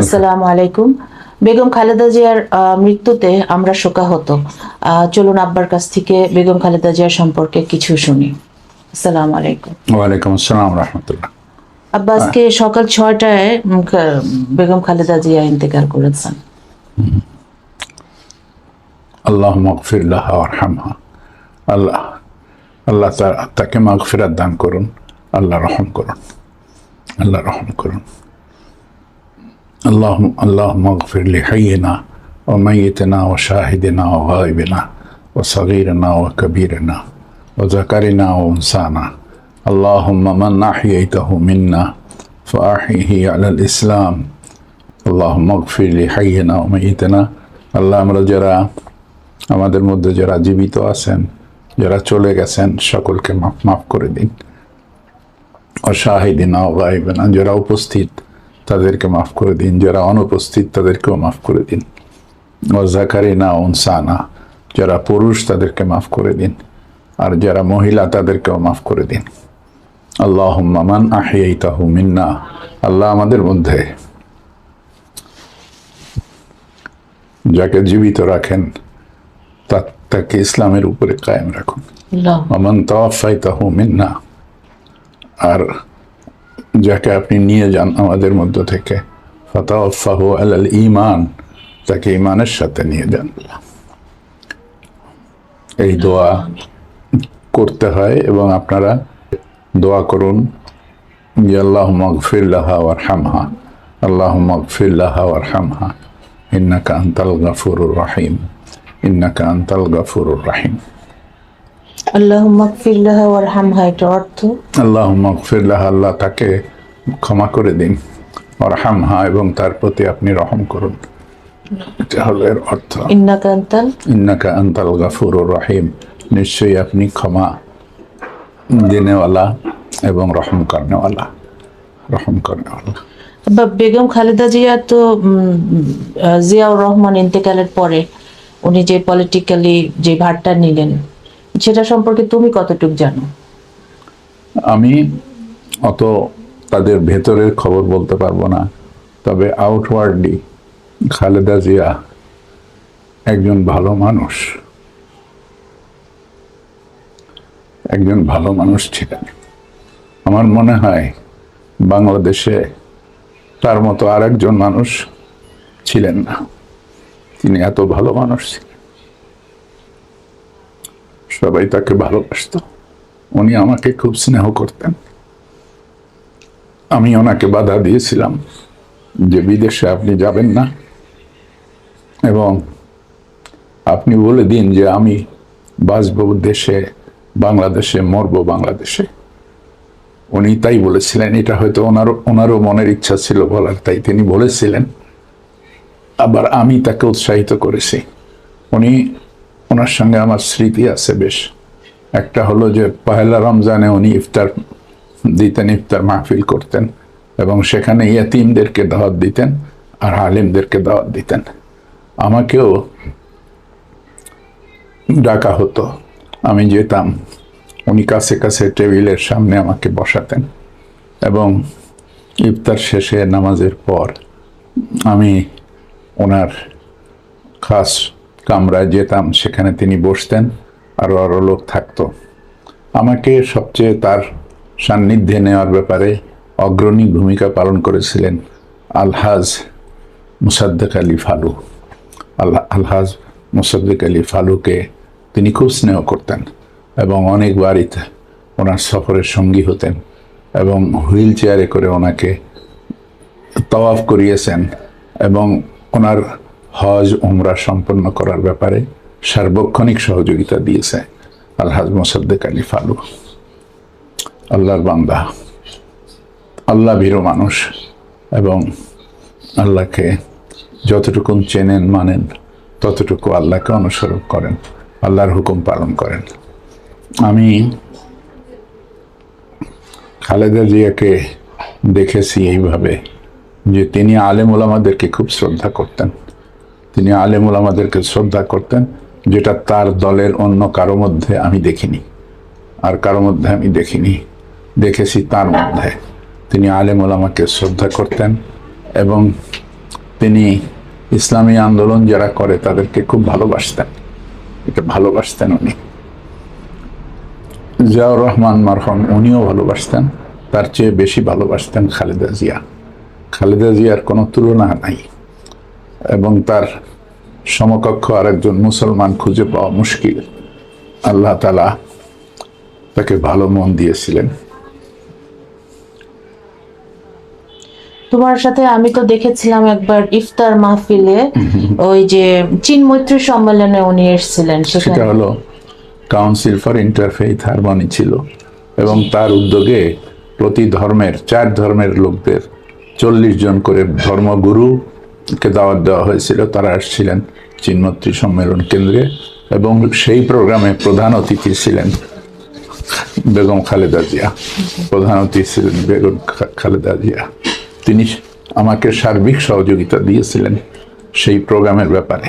আসসালামু আলাইকুম। বেগম খালেদা জিয়ার মৃত্যুতে আমরা শোকাহত। চলুন আব্বার কাছ থেকে বেগম খালেদা জিয়ার সম্পর্কে কিছু শুনি। আসসালামু আলাইকুম। ওয়ালাইকুম আসসালাম রহমতুল্লাহ। আব্বা আজকে সকাল ছয়টায় বেগম খালেদা জিয়া ইন্তেকাল করেছেন। আল্লাহ মকফিল্লাহ আরহামহা। আল্লাহ আল্লাহ তাকে মাগফিরাত দান করুন। আল্লাহ রহম করুন। আল্লাহ রহম করুন। আল্লাহ আল্লাহ মগফির লিহাইনা ও মাইয়িনা ও শাহিদিনা ও গাইবিনা ও সগীরনা ও কবীরনা ও জাকারিনা ও ইনসানা اللهم من أحييته منا فأحيه على الإسلام اللهم اغفر لحينا وميتنا আল্লাহ আমরা যারা আমাদের মধ্যে যারা জীবিত আছেন যারা চলে গেছেন সকলকে মাফ মাফ করে দিন অশাহিদিনা গাইবেনা যারা উপস্থিত তাদেরকে মাফ করে দিন। যারা অনুপস্থিত তাদেরকেও মাফ করে দিন। ও জাকারিনা উনসানা যারা পুরুষ তাদেরকে মাফ করে দিন। আর যারা মহিলা তাদেরকেও মাফ করে দিন। আল্লাহ মান আহিয়াইতাহু মিন্না। আল্লাহ আমাদের মধ্যে যাকে জীবিত রাখেন তাকে ইসলামের উপরে কায়েম রাখুন। আমান তাওয়াফাইতাহু মিন্না। আর যাকে আপনি নিয়ে যান আমাদের মধ্য থেকে। ফাতাওয়াফাহু আল ইমান তাকে ইমানের সাথে নিয়ে যান। এই দোয়া করতে হয় এবং আপনারা দোয়া করুন, যে আল্লাহ মগফিল্লাহ ওয়ারহামহা আল্লাহ মগফিল্লাহ ওয়ারহামহা, ইন্নাকা আনতাল গাফুরুর রাহিম, ইন্নাকা গাফুরুর রাহিম। আল্লাহ তাকে ক্ষমা করে দিন অরহামহা এবং তার প্রতি আপনি রহম করুন। এর অর্থ। ইন্নাকা আন্তাল? গাফুরুর রহিম। নিশ্চয়ই আপনি ক্ষমা দিনেওয়ালা এবং রহম করনেওয়ালা। রহম করনেওয়ালা। বা বেগম খালেদা জিয়া তো জিয়াউর রহমান ইন্তেকালের পরে উনি যে পলিটিক্যালি যে ভারটা নিলেন সেটা সম্পর্কে তুমি কতটুকু জানো? আমি অত তাদের ভেতরের খবর বলতে পারব না। তবে আউটওয়ার্ডলি খালেদা জিয়া একজন ভালো মানুষ। একজন ভালো মানুষ ছিলেন। আমার মনে হয় বাংলাদেশে তার মতো আরেকজন মানুষ ছিলেন না। তিনি এত ভালো মানুষ ছিলেন। সবাই তাকে ভালোবাসতো। উনি আমাকে খুব স্নেহ করতেন। আমি ওনাকে বাধা দিয়েছিলাম যে বিদেশে আপনি যাবেন না এবং আপনি বলে দিন যে আমি বাঁচব দেশে, বাংলাদেশে, মরবো বাংলাদেশে। উনি তাই বলেছিলেন, এটা হয়তো ওনারও ওনারও মনের ইচ্ছা ছিল বলার, তাই তিনি বলেছিলেন। আবার আমি তাকে উৎসাহিত করেছি। উনি ওনার সঙ্গে আমার স্মৃতি আছে বেশ। একটা হলো যে পহেলা রমজানে উনি ইফতার, দিতেন ইফতার মাহফিল করতেন এবং সেখানে ইয়াতিমদেরকে দাওয়াত দিতেন আর আলিমদেরকে দাওয়াত দিতেন। আমাকেও ডাকা হতো, আমি যেতাম। উনি কাছে কাছে টেবিলের সামনে আমাকে বসাতেন এবং ইফতার শেষে নামাজের পর আমি ওনার খাস কামরায় যেতাম, সেখানে তিনি বসতেন আরও আরও লোক থাকতো। আমাকে সবচেয়ে তার সান্নিধ্যে নেওয়ার ব্যাপারে অগ্রণী ভূমিকা পালন করেছিলেন আলহাজ মুসাদ্দেক আলী ফালু। আল্লাহ, আলহাজ মুসাদ্দেক আলী ফালুকে তিনি খুব স্নেহ করতেন এবং অনেকবারই তা- ওনার সফরের সঙ্গী হতেন এবং হুইল চেয়ারে করে ওনাকে তওয়াফ করিয়েছেন এবং ওনার হজ, উমরা সম্পন্ন করার ব্যাপারে সার্বক্ষণিক সহযোগিতা দিয়েছে আলহাজ মোসাদ্দেক আলী ফালু আল্লাহর বান্দা, আল্লাহ ভীরু মানুষ এবং আল্লাহকে যতটুকু চেনেন, মানেন, ততটুকু আল্লাহকে অনুসরণ করেন, আল্লাহর হুকুম পালন করেন। আমি খালেদা জিয়াকে দেখেছি এইভাবে যে তিনি আলেম ওলামাদেরকে খুব শ্রদ্ধা করতেন। তিনি আলেম ওলামাদেরকে শ্রদ্ধা করতেন, যেটা তার দলের অন্য কারও মধ্যে আমি দেখিনি। আর কারও মধ্যে আমি দেখিনি, দেখেছি তার মধ্যে। তিনি আলেম ওলামাকে শ্রদ্ধা করতেন এবং তিনি ইসলামী আন্দোলন যারা করে তাদেরকে খুব ভালোবাসতেন। এটা ভালোবাসতেন উনি। জিয়াউর রহমান মারহম উনিও ভালোবাসতেন, তার চেয়ে বেশি ভালোবাসতেন খালেদা জিয়া। খালেদা জিয়ার কোনো তুলনা নাই। এবং তার সমকক্ষ আরেকজন মুসলমান খুঁজে পাওয়া মুশকিল। আল্লাহ তালা তাকে ভালো মন দিয়েছিলেন। তোমার সাথে আমি তো দেখেছিলাম একবার ইফতার মাহফিলে ওই যে চীন মৈত্রী সম্মেলনে উনি এসেছিলেন সেটা হলো কাউন্সিল ফর ইন্টারফেইথ হারমনি ছিল এবং তার উদ্যোগে প্রতি ধর্মের চার ধর্মের লোকদের চল্লিশ জন করে ধর্মগুরুকে দাওয়াত দেওয়া হয়েছিল, তারা আসছিলেন চিন্মত্রী সম্মেলন কেন্দ্রে এবং সেই প্রোগ্রামে প্রধান অতিথি ছিলেন বেগম খালেদা জিয়া। প্রধান অতিথি ছিলেন বেগম খালেদা জিয়া। তিনি আমাকে সার্বিক সহযোগিতা দিয়েছিলেন সেই প্রোগ্রামের ব্যাপারে।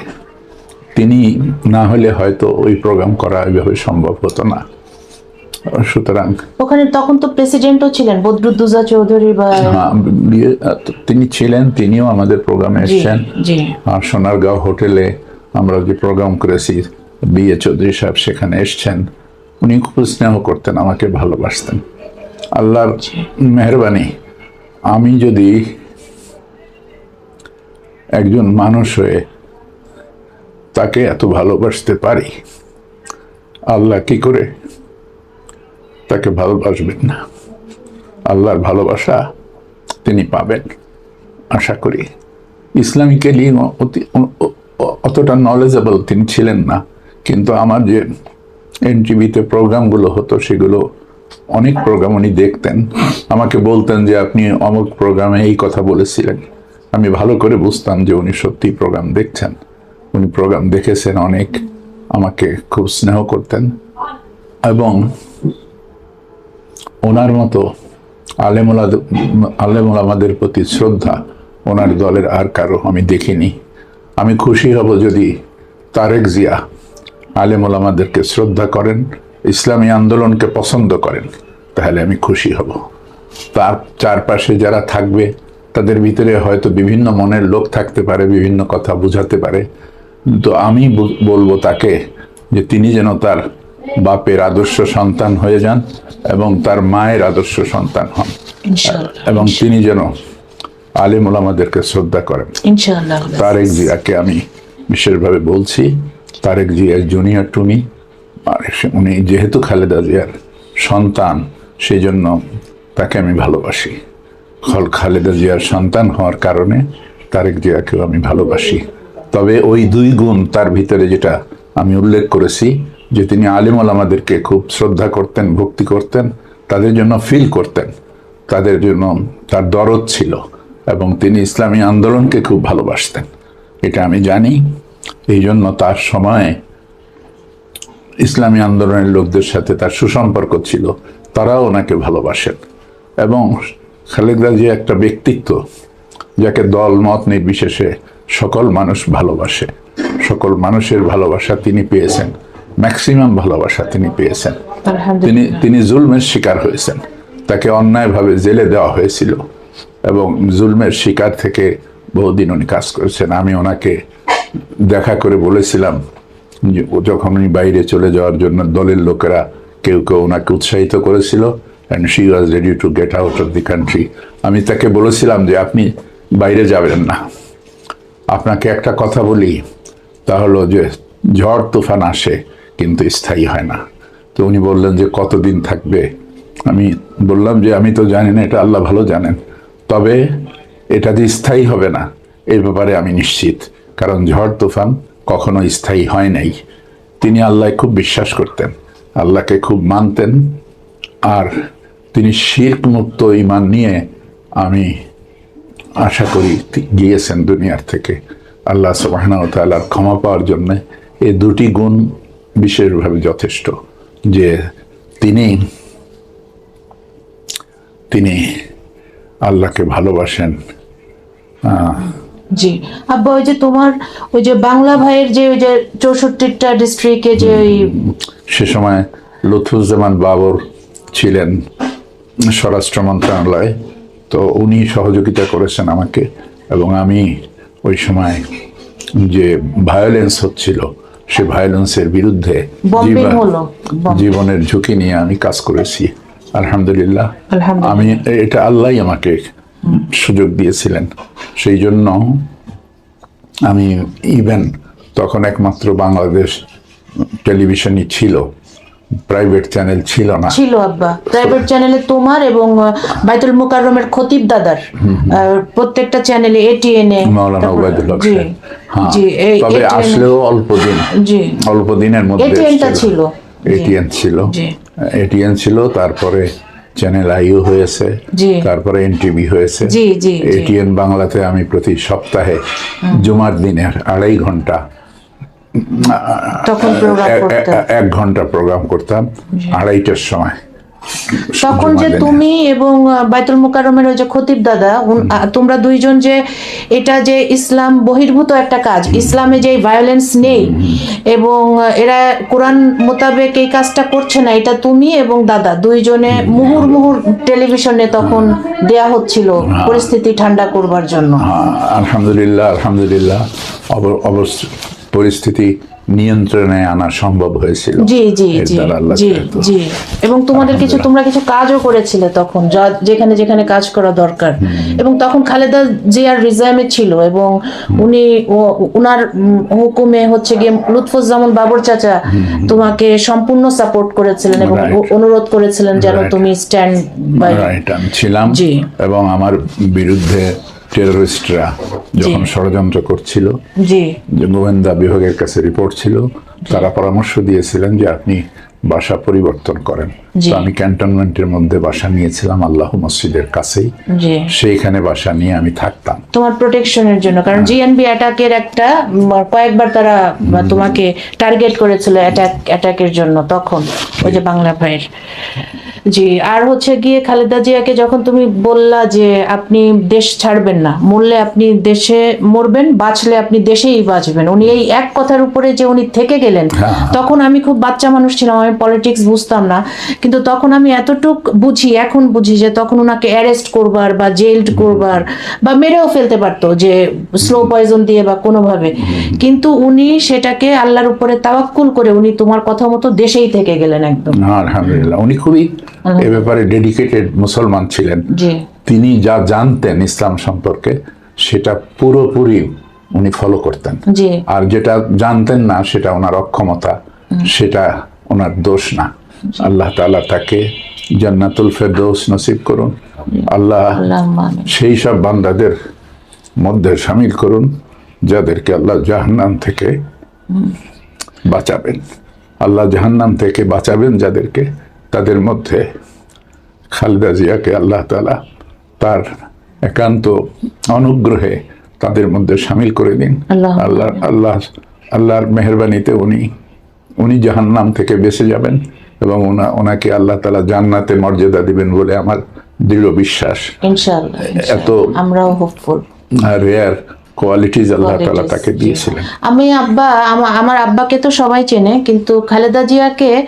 তিনি না হলে হয়তো ওই প্রোগ্রাম করা এভাবে সম্ভব হতো না। সুতরাং ওখানে তখন তো প্রেসিডেন্টও ছিলেন বদরুদ্দুজা চৌধুরী বা হ্যাঁ, তিনি ছিলেন তিনিও আমাদের প্রোগ্রামে এসেছেন। আর সোনারগাঁও হোটেলে আমরা যে প্রোগ্রাম করেছি বিএ চৌধুরী সাহেব সেখানে এসছেন। উনি খুব স্নেহ করতেন আমাকে ভালোবাসতেন। আল্লাহর মেহরবানি আমি যদি একজন মানুষ হয়ে তাকে এত ভালোবাসতে পারি আল্লাহ কি করে তাকে ভালোবাসবেন না। আল্লাহর ভালোবাসা তিনি পাবেন। আশা করি ইসলামিক্যালি অতি অতটা নলেজেবল তিনি ছিলেন না। কিন্তু আমার যে এনটিভিতে প্রোগ্রামগুলো হতো, সেগুলো অনেক প্রোগ্রাম উনি দেখতেন। আমাকে বলতেন যে, আপনি অমুক প্রোগ্রামে এই কথা বলেছিলেন। আমি ভালো করে বুঝতাম যে উনি সত্যি প্রোগ্রাম দেখছেন। উনি প্রোগ্রাম দেখেছেন অনেক। আমাকে খুব স্নেহ করতেন। এবং ওনার মতো আলেমুলা আলেমুল আমাদের প্রতি শ্রদ্ধা, ওনার দলের আর কারও আমি দেখিনি। আমি খুশি হব যদি তারেক জিয়া আলেমুল আমাদেরকে শ্রদ্ধা করেন, ইসলামী আন্দোলনকে পছন্দ করেন, তাহলে আমি খুশি হব। তার চারপাশে যারা থাকবে, তাদের ভিতরে হয়তো বিভিন্ন মনের লোক থাকতে পারে, বিভিন্ন কথা বুঝাতে পারে। তো আমি বলব তাকে যে তিনি যেন তার বাপের আদর্শ সন্তান হয়ে যান এবং তার মায়ের আদর্শ সন্তান হন। এবং তিনি যেন আলিমুল আমাদেরকে শ্রদ্ধা করেন। তারেক জিয়াকে আমি বিশেষভাবে বলছি Tarique Zia junior to me আর উনি যেহেতু খালেদা জিয়ার সন্তান সেই জন্য তাকে আমি ভালোবাসি। খল খালেদা জিয়ার সন্তান হওয়ার কারণে তারেক জিয়াকেও আমি ভালোবাসি। তবে ওই দুই গুণ তার ভিতরে যেটা আমি উল্লেখ করেছি যে তিনি আলিমুল আমাদেরকে খুব শ্রদ্ধা করতেন, ভক্তি করতেন, তাদের জন্য ফিল করতেন, তাদের জন্য তার দরদ ছিল এবং তিনি ইসলামী আন্দোলনকে খুব ভালোবাসতেন। এটা আমি জানি, এই জন্য তার সময়ে ইসলামী আন্দোলনের লোকদের সাথে তার সুসম্পর্ক ছিল, তারাও ওনাকে ভালোবাসেন এবং খালেদা যে একটা ব্যক্তিত্ব যাকে দল, মত নির্বিশেষে সকল মানুষ ভালোবাসে, সকল মানুষের ভালোবাসা তিনি পেয়েছেন। ম্যাক্সিমাম ভালোবাসা তিনি পেয়েছেন। তিনি তিনি জুলমের শিকার হয়েছেন। তাকে অন্যায়ভাবে জেলে দেওয়া হয়েছিল এবং জুলমের শিকার থেকে বহুদিন উনি কাজ করেছেন। আমি ওনাকে দেখা করে বলেছিলাম যখন উনি বাইরে চলে যাওয়ার জন্য দলের লোকেরা কেউ কেউ ওনাকে উৎসাহিত করেছিল and she was ready to get out of the country আমি তাকে বলেছিলাম যে আপনি বাইরে যাবেন না। আপনাকে একটা কথা বলি। তা হলো যে ঝড় তুফান আসে। কিন্তু স্থায়ী হয় না। তো উনি বললেন যে, কতদিন থাকবে? আমি বললাম যে, আমি তো জানি না, এটা আল্লাহ ভালো জানেন। তবে এটা যে স্থায়ী হবে না এই ব্যাপারে আমি নিশ্চিত। কারণ ঝড় তুফান কখনো স্থায়ী হয় নাই। তিনি আল্লাহ খুব বিশ্বাস করতেন, আল্লাহকে খুব মানতেন। আর তিনি শির্ক মুক্ত ইমান নিয়ে আমি আশা করি গিয়েছেন দুনিয়ার থেকে। আল্লাহ সুবাহনা তালার ক্ষমা পাওয়ার জন্য। এই দুটি গুণ বিশেষভাবে যথেষ্ট যে তিনি তিনি আল্লাহকে ভালোবাসেন। জি। আব্বা ওই যে তোমার ওই যে বাংলা ভাইয়ের যে ওই যে চৌষট্টিটা ডিস্ট্রিক্টে যে ওই সে সময় লুৎফুজ্জামান বাবর ছিলেন স্বরাষ্ট্র মন্ত্রণালয়ে। তো উনি সহযোগিতা করেছেন আমাকে এবং আমি ওই সময় যে ভায়োলেন্স হচ্ছিল সে ভায়োলেন্সের বিরুদ্ধে জীবনের ঝুঁকি নিয়ে আমি কাজ করেছি। আলহামদুলিল্লাহ। আলহামদুলিল্লাহ। আমি এটা আল্লাহ আমাকে সুযোগ দিয়েছিলেন। সেই জন্য আমি ইভেন তখন একমাত্র বাংলাদেশ টেলিভিশনই ছিল। প্রাইভেট চ্যানেল ছিল না। ছিল আব্বা। প্রাইভেট চ্যানেলে তোমার এবং বাইতুল মোকাররমের খতিব দাদার প্রত্যেকটা চ্যানেলে এটিএন এ। মাওলানা ওবায়দুল্লাহ জি হ্যাঁ জি এই তবে আসলেও অল্প দিন। জি। অল্প দিনের মধ্যে ATN টা ছিল। এটিএন ছিল। জি। এটিএন ছিল তারপরে চ্যানেল আইও হয়েছে। জি। তারপরে এনটিভি হয়েছে। জি, জি, জি। এটিএন বাংলাতে আমি প্রতি সপ্তাহে জুমার দিনের আড়াই ঘণ্টা তখন প্রোগ্রাম এক ঘণ্টা প্রোগ্রাম করতাম আড়াইটার সময়। তখন যে তুমি এবং বাইতুল মোকাররমের ওই যে খতিব দাদা তোমরা দুইজন যে এটা যে ইসলাম বহির্ভূত একটা কাজ ইসলামে যে ভায়োলেন্স নেই এবং এরা কোরআন মোতাবেক এই কাজটা করছে না এটা তুমি এবং দাদা দুইজনে মুহুর মুহুর টেলিভিশনে তখন দেয়া হচ্ছিল পরিস্থিতি ঠান্ডা করবার জন্য। হ্যাঁ, আলহামদুলিল্লাহ আলহামদুলিল্লাহ। পরিস্থিতি নিয়ন্ত্রণে আনা সম্ভব হয়েছিল। জি জি জি জি জি। এবং তোমাদের কিছু তোমরা কিছু কাজও করেছিলে তখন যেখানে যেখানে কাজ করা দরকার। এবং তখন খালেদা জিয়ার রিজাইমে ছিল এবং উনি ও- উনার হুকুমে হচ্ছে গিয়ে লুৎফুজ্জামান বাবর চাচা তোমাকে সম্পূর্ণ সাপোর্ট করেছিলেন এবং অনুরোধ করেছিলেন যেন তুমি স্ট্যান্ড বাই ছিলাম জি। এবং আমার বিরুদ্ধে টেরোরিস্টরা যখন ষড়যন্ত্র করছিল গোয়েন্দা বিভাগের কাছে রিপোর্ট ছিল তারা পরামর্শ দিয়েছিলেন যে আপনি বাসা পরিবর্তন করেন। তো আমি ক্যান্টনমেন্টের মধ্যে বাসা নিয়েছিলাম আল্লাহ মসজিদের কাছেই। সেইখানে বাসা নিয়ে আমি থাকতাম। তোমার প্রোটেকশনের জন্য কারণ জিএনবি অ্যাটাকের একটা কয়েকবার তারা তোমাকে টার্গেট করেছিল অ্যাটাক অ্যাটাকের জন্য তখন ওই যে বাংলা ভাইয়ের। জি আর হচ্ছে গিয়ে খালেদা জিয়াকে যখন তুমি বললা যে আপনি দেশ ছাড়বেন না মরলে আপনি দেশে মরবেন বাঁচলে আপনি দেশেই বাঁচবেন। উনি এই এক কথার উপরে যে উনি থেকে গেলেন হ্যাঁ। তখন আমি খুব বাচ্চা মানুষ ছিলাম আমি পলিটিক্স বুঝতাম না। কিন্তু তখন আমি এতটুক বুঝি এখন বুঝি যে তখন ওনাকে অ্যারেস্ট করবার বা জেলড করবার বা মেরেও ফেলতে পারতো যে স্লো পয়জন দিয়ে বা কোনোভাবে। কিন্তু উনি সেটাকে আল্লাহর উপরে তাওয়াক্কুল করে উনি তোমার কথা মতো দেশেই থেকে গেলেন একদম। আলহামদুলিল্লাহ। উনি খুবই এ ব্যাপারে ডেডিকেটেড মুসলমান ছিলেন। তিনি যা জানতেন ইসলাম সম্পর্কে সেটা পুরোপুরি উনি ফলো করতেন। আর যেটা জানতেন না সেটা ওনার অক্ষমতা সেটা ওনার দোষ না। আল্লাহ তাআলা তাকে জান্নাতুল ফেরদৌস নসিব করুন। আল্লাহ সেই সব বান্দাদের মধ্যে সামিল করুন যাদেরকে আল্লাহ জাহান্নাম থেকে বাঁচাবেন। আল্লাহ জাহান্নাম থেকে বাঁচাবেন যাদেরকে। তাদের মধ্যে খালেদা জিয়াকে আল্লাহ তাআলা তার একান্ত অনুগ্রহে তাদের মধ্যে সামিল করে দিন। আল্লাহ আল্লাহ আল্লাহ আল্লাহর মেহরবানিতে উনি উনি জাহান্নাম থেকে বেঁচে যাবেন এবং ওনা ওনাকে আল্লাহ তালা জান্নাতে মর্যাদা দিবেন বলে আমার দৃঢ় বিশ্বাস। এত আমরাও হোপফুল রেয়ার কোয়ালিটিজ আল্লাহ তাআলা তাকে দিয়েছিলেন। আমি আব্বা আমা- আমার আব্বাকে তো সবাই চেনে কিন্তু খালেদা জিয়াকে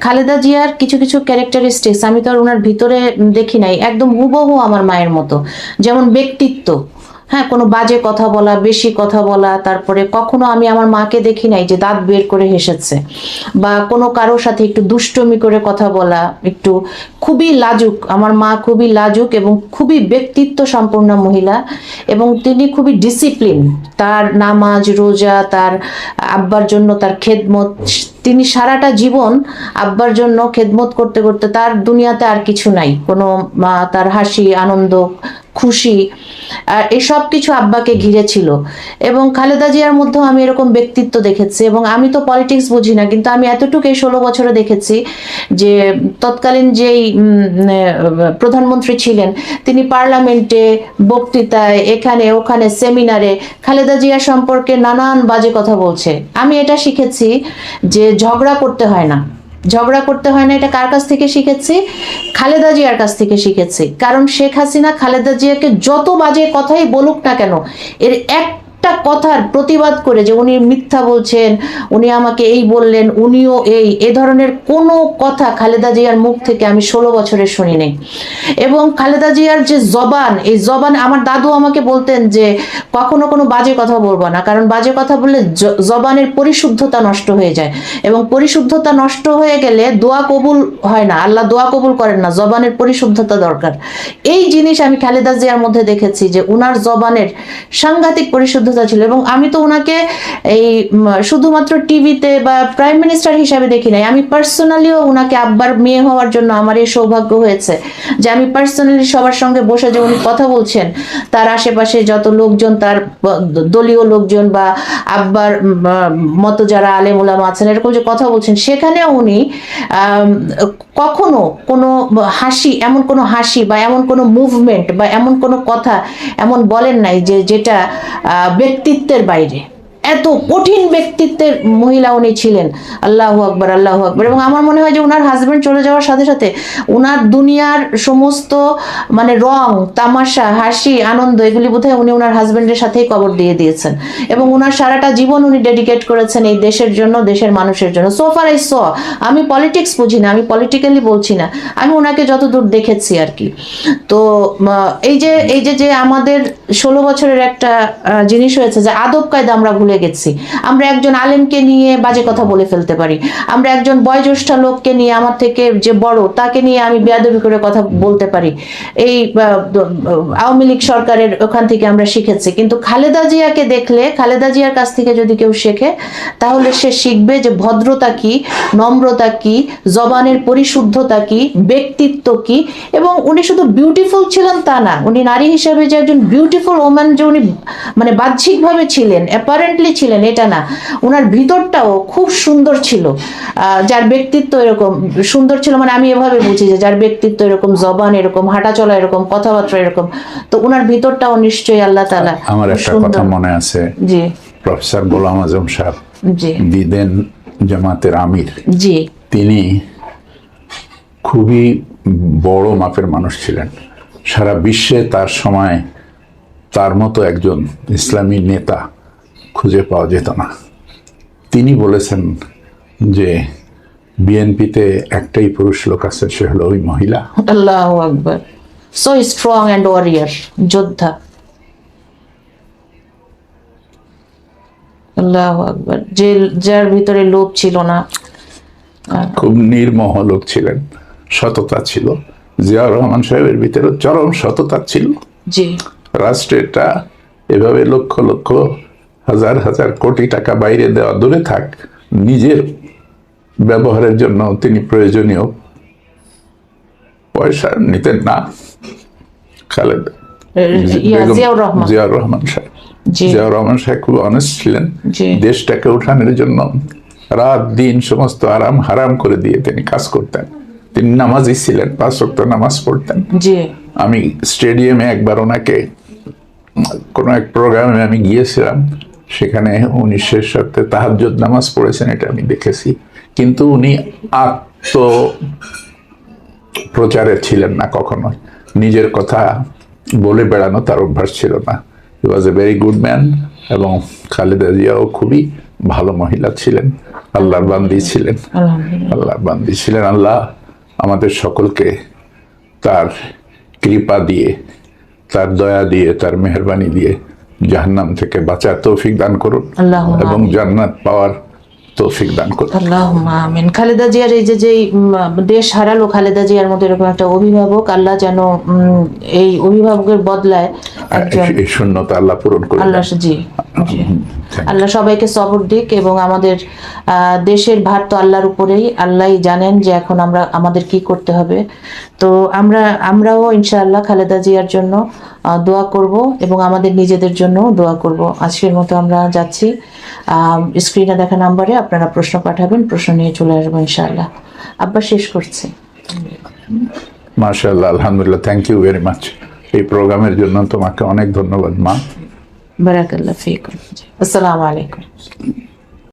খালেদা জিয়ার কিছু কিছু ক্যারেক্টারিস্টিক্স আমি তো আর ওনার ভিতরে দেখি নাই একদম হুবহু আমার মায়ের মতো। যেমন ব্যক্তিত্ব হ্যাঁ কোনো বাজে কথা বলা, বেশি কথা বলা, তারপরে কখনো আমি আমার মাকে দেখি নাই যে দাঁত বের করে হেসেছে বা কোনো কারোর সাথে একটু দুষ্টমি করে কথা বলা, একটু খুবই লাজুক, আমার মা খুবই লাজুক এবং খুবই ব্যক্তিত্ব সম্পন্ন মহিলা এবং তিনি খুবই ডিসিপ্লিন তার নামাজ, রোজা, তার আব্বার জন্য তার খেদমত, তিনি সারাটা জীবন আব্বার জন্য খেদমত করতে করতে তার দুনিয়াতে আর কিছু নাই, কোনো তার হাসি, আনন্দ খুশি, আর এসব কিছু আব্বাকে ঘিরে ছিল। এবং খালেদা জিয়ার মধ্যেও আমি এরকম ব্যক্তিত্ব দেখেছি এবং আমি তো পলিটিক্স বুঝি না, কিন্তু আমি এতটুকু এই ষোলো বছরে দেখেছি যে তৎকালীন যেই প্রধানমন্ত্রী ছিলেন, তিনি পার্লামেন্টে বক্তৃতায় এখানে ওখানে সেমিনারে খালেদা জিয়া সম্পর্কে নানান বাজে কথা বলছে। আমি এটা শিখেছি যে ঝগড়া করতে হয় না। ঝগড়া করতে হয় না, এটা কার কাছ থেকে শিখেছি? খালেদা জিয়ার কাছ থেকে শিখেছি। কারণ শেখ হাসিনা খালেদা জিয়াকে যত বাজে কথাই বলুক না কেন, এর এক একটা কথার প্রতিবাদ করে যে উনি মিথ্যা বলছেন, উনি আমাকে এই বললেন, উনিও এই, এ ধরনের কোনো কথা খালেদা জিয়ার মুখ থেকে আমি ষোলো বছরের শুনি নাই। এবং খালেদা জিয়ার যে জবান, এই জবান আমার দাদু আমাকে বলতেন যে কখনো কোনো বাজে কথা বলব না, কারণ বাজে কথা বললে জবানের পরিশুদ্ধতা নষ্ট হয়ে যায়। এবং পরিশুদ্ধতা নষ্ট হয়ে গেলে দোয়া কবুল হয় না, আল্লাহ দোয়া কবুল করেন না, জবানের পরিশুদ্ধতা দরকার। এই জিনিস আমি খালেদা জিয়ার মধ্যে দেখেছি যে উনার জবানের সাংঘাতিক পরিশুদ্ধতা ছিল এবং আমি তো ওনাকে এই শুধুমাত্র টিভিতে বা প্রাইম মিনিস্টার হিসাবে দেখি নাই। আমি পার্সোনালিও ওনাকে আব্বার মেয়ে হওয়ার জন্য আমার এই সৌভাগ্য হয়েছে যে আমি পার্সোনালি সবার সঙ্গে বসে যে উনি কথা বলছেন, তার আশেপাশে যত লোকজন, তার দলীয় লোকজন বা আব্বার মতো যারা আলেম ওলামা আছেন, এরকম যে কথা বলছেন, সেখানেও উনি কখনো কোনো হাসি, এমন কোনো হাসি বা এমন কোনো মুভমেন্ট বা এমন কোনো কথা এমন বলেন নাই যে যেটা ব্যক্তিত্বের বাইরে। এত কঠিন ব্যক্তিত্বের মহিলা উনি ছিলেন। আল্লাহ আকবর আল্লাহ আকবর। এবং আমার মনে হয় যে ওনার হাজবেন্ড চলে যাওয়ার সাথে সাথে ওনার দুনিয়ার সমস্ত মানে রং, তামাশা, হাসি, আনন্দ এগুলি বোধহয় উনি ওনার হাজব্যান্ডের সাথেই কবর দিয়ে দিয়েছেন। এবং ওনার সারাটা জীবন উনি ডেডিকেট করেছেন এই দেশের জন্য, দেশের মানুষের জন্য। সোফার আই স আমি পলিটিক্স বুঝি না, আমি পলিটিক্যালি বলছি না। আমি ওনাকে যতদূর দেখেছি আর কি। তো এই যে এই যে যে আমাদের ষোলো বছরের একটা জিনিস হয়েছে যে আদব কায়দা আমরা ভুলে গেছি। আমরা একজন আলেমকে নিয়ে বাজে কথা বলে ফেলতে পারি। আমরা একজন বয়োজ্যেষ্ঠ লোককে নিয়ে, আমার থেকে যে বড়, তাকে নিয়ে আমি বেয়াদবি করে কথা বলতে পারি। এই আওয়ামী লীগ সরকারের ওখান থেকে আমরা শিখেছি। কিন্তু খালেদা জিয়াকে দেখলে, খালেদা জিয়ার কাছ থেকে যদি কেউ শেখে, তাহলে সে শিখবে যে ভদ্রতা কি, নম্রতা কি, জবানের পরিশুদ্ধতা কি, ব্যক্তিত্ব কি, এবং উনি শুধু বিউটিফুল ছিলেন তা না, উনি নারী হিসেবে যে একজন বিউটিফুল ওম্যান যে উনি মানে বাহ্যিকভাবে ছিলেন অ্যাপারেন্টলি ছিলেন এটা না। ওনার ভিতরটাও খুব সুন্দর ছিল। যার ব্যক্তিত্ব এরকম সুন্দর ছিল মানে আমি এভাবে বুঝি যে যার ব্যক্তিত্ব এরকম জবান এরকম হাঁটাচলা এরকম কথাবার্তা এরকম তো ওনার ভিতরটাও নিশ্চয়ই আল্লাহ তালা আমার একটা কথা মনে আছে। জি। প্রফেসর গোলাম আজম সাহেব জি। দিদেন জামাতের আমির। জি। তিনি খুবই বড় মাপের মানুষ ছিলেন। সারা বিশ্বে তার সময় তার মতো একজন ইসলামী নেতা খুঁজে পাওয়া যেত না। তিনি বলেছেন যে বিএনপিতে একটাই পুরুষ লোক আছে সে হলো ওই মহিলা। আল্লাহ আকবর। সো স্ট্রং অ্যান্ড ওয়ারিয়ার যোদ্ধা। আল্লাহ আকবর। যে যার ভিতরে লোভ ছিল না। খুব নির্মহ লোক ছিলেন সততা ছিল। জিয়াউর রহমান সাহেবের ভিতরে চরম সততা ছিল। জি। রাষ্ট্রেরটা এভাবে লক্ষ লক্ষ হাজার হাজার কোটি টাকা বাইরে দেওয়া দূরে থাক নিজের ব্যবহারের জন্য তিনি প্রয়োজনীয় পয়সা নিতেন না। খালেদ জিয়াউর রহমান। সাহেব। জিয়াউর রহমান সাহেব খুব অনেস্ট ছিলেন। দেশটাকে উঠানোর জন্য রাত দিন সমস্ত আরাম হারাম করে দিয়ে তিনি কাজ করতেন। তিনি নামাজি ছিলেন পাঁচ ওয়াক্ত নামাজ পড়তেন। আমি স্টেডিয়ামে একবার ওনাকে কোনো এক প্রোগ্রামে আমি গিয়েছিলাম। সেখানে উনি শেষ সাথে তাহাজ্জুদ নামাজ পড়েছেন এটা আমি দেখেছি। কিন্তু উনি আত্ম প্রচারে ছিলেন না কখনো। নিজের কথা বলে বেড়ানো তার অভ্যাস ছিল না। He was a very good man এবং খালেদা জিয়াও খুবই ভালো মহিলা ছিলেন। আল্লাহর বান্দি ছিলেন। আল্লাহর বান্দি ছিলেন। আল্লাহ আমাদের সকলকে তার কৃপা দিয়ে তার দয়া দিয়ে তার মেহরবানি দিয়ে জাহান্নাম থেকে বাঁচার তৌফিক দান করুন এবং জান্নাত পাওয়ার তৌফিক দান করুন। আল্লাহ আমিন। খালেদা জিয়ার এই যে যেই দেশ হারালো খালেদা জিয়ার মতো এরকম একটা অভিভাবক আল্লাহ যেন এই অভিভাবকের বদলায় এই শূন্যতা আল্লাহ পূরণ করে আল্লাহ জি। আল্লাহ সবাইকে সবর দিক এবং আমাদের দেশের ভার তো আল্লাহর উপরেই। আল্লাহই জানেন যে এখন আমরা আমাদের কি করতে হবে। তো আমরা আমরাও ইনশাআল্লাহ খালেদা জিয়ার জন্য দোয়া করব এবং আমাদের নিজেদের জন্য দোয়া করব। আজকের মতো আমরা যাচ্ছি। স্ক্রিনে দেখা নাম্বারে আপনারা প্রশ্ন পাঠাবেন প্রশ্ন নিয়ে চলে আসব ইনশাআল্লাহ। আব্বা শেষ করছি। মাশাআল্লাহ আলহামদুলিল্লাহ থ্যাংক ইউ ভেরি মাচ এই প্রোগ্রামের জন্য তোমাকে অনেক ধন্যবাদ মা। በረከላሁ ፊኩም። አሰላሙ አለይኩም።